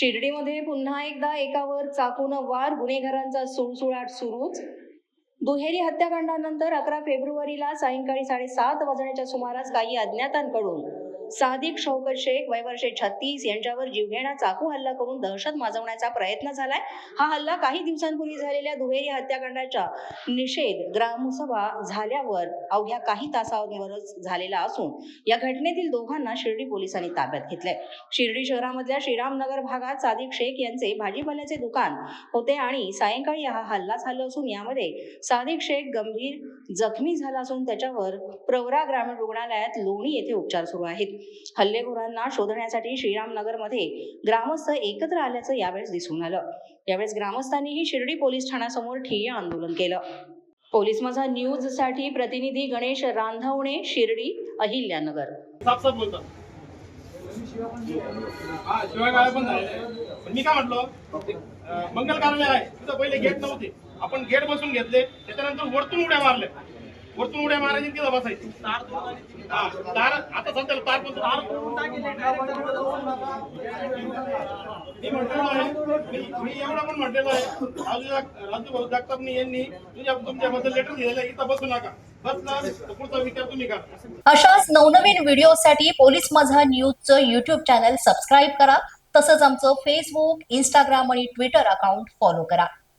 शिर्डीमध्ये पुन्हा एकदा एकावर चाकून वार गुन्हेगारांचा सुळसुळाट सुरूच. दुहेरी हत्याकांडानंतर अकरा फेब्रुवारीला सायंकाळी साडेसात वाजण्याच्या सुमारास काही अज्ञातांकडून सादिक शौकत शेख वयवर्षे छत्तीस यांच्यावर जीवघेणा चाकू हल्ला करून दहशत माजवण्याचा प्रयत्न झालाय. हा हल्ला काही दिवसांपूर्वी झालेल्या दुहेरी हत्याकांडाच्या निषेध ग्रामसभा झाल्यावर अवघ्या काही तासांवरच झालेला असून या घटनेतील दोघांना शिर्डी पोलिसांनी ताब्यात घेतलंय. शिर्डी शहरामधल्या श्रीरामनगर भागात सादिक शेख यांचे भाजीपाल्याचे दुकान होते आणि सायंकाळी हा हल्ला झाला असून यामध्ये सादिक शेख गंभीर जखमी झाला असून त्याच्यावर प्रवरा ग्रामीण रुग्णालयात लोणी येथे उपचार सुरू आहेत. हल्लेखोरांना शोधण्यासाठी श्रीरामनगरमध्ये ग्रामस्थ एकत्र आल्याचं यावेळेस दिसून आलं. यावेळेस ग्रामस्थांनीही शिर्डी पोलीस ठाण्यासमोर ठिय्या आंदोलन केलं. पोलीस माझा न्यूजसाठी प्रतिनिधी गणेश रांधवणे शिर्डी अहिल्यानगर. हा शिवाय काय पण झालेलं मी काय म्हटलो मंगल कार्यालय आहे. तिथं पहिले गेट नव्हते. आपण गेट बसून घेतले. त्याच्यानंतर वरतून उड्या मारल्या. वरतून उड्या मारायची तिथं बसायची. हा, तार आता सध्याला तार पण तार मी म्हटलेलो आहे मी- मी एवढं पण म्हटलेलो आहे. राजू जाग- राजू भाऊ जगतापनी यांनी तुझ्या तुमच्याबद्दल लेटर आहे इथं बसू नका. बसला तर पुढचा विचार तुम्ही करा. अशाच नवनवीन व्हिडिओसाठी पोलीस माझा न्यूजचं युट्यूब चॅनल सबस्क्राईब करा. तसंच आमचं फेसबुक इंस्टाग्राम आणि ट्विटर अकाउंट फॉलो करा.